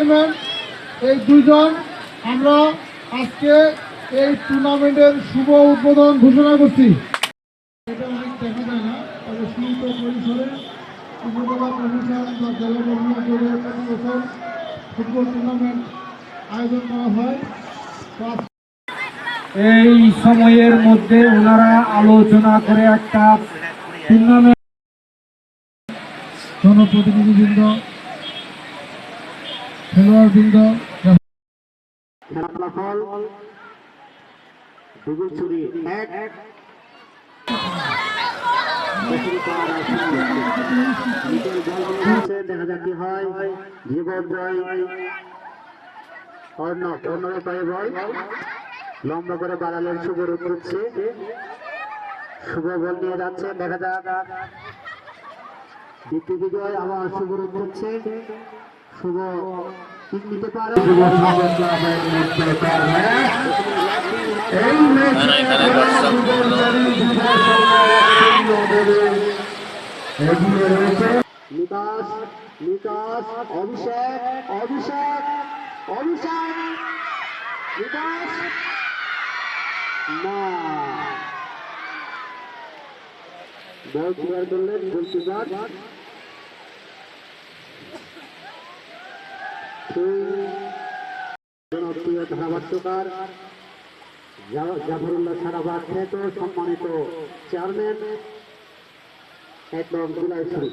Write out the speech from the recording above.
Chairman এই দুজন আমরা আজকে এই টুর্নামেন্টের শুভ উদ্বোধন ঘোষণা করছি। এটা অনেক দেখা যায় না? তবে সীমিত পরিসরে উপজেলা প্রশাসন বা জেলা প্রতি বছর ফুটবল টুর্নামেন্ট আয়োজন করা হয়। এই সময়ের মধ্যে ওনারা আলোচনা করে একটা টুর্নামেন্ট জনপ্রতিনিধিবৃন্দ খেলোয়াড়বৃন্দ, দেখা যাক। কি হয় জয় অর্ণব অর্ণবের পায়ে লম্বা করে বাড়ালেন শুভ রূপ করছে শুভ বল নিয়ে যাচ্ছে দেখা যাক দ্বিতীয় বিজয় আবার শুভ রূপ করছে শুভ ঠিক নিতে পারে নিকাশ নিকাশ অভিষেক অভিষেক অভিষেক নিকাশ না বল ক্লিয়ার করলেন গোলকিপার। জনপ্রিয় ধারাভাষ্যকার জাফরুল্লাহ সারাবাদ খ্যাত সম্মানিত চেয়ারম্যান একদম জুলাই শুরু।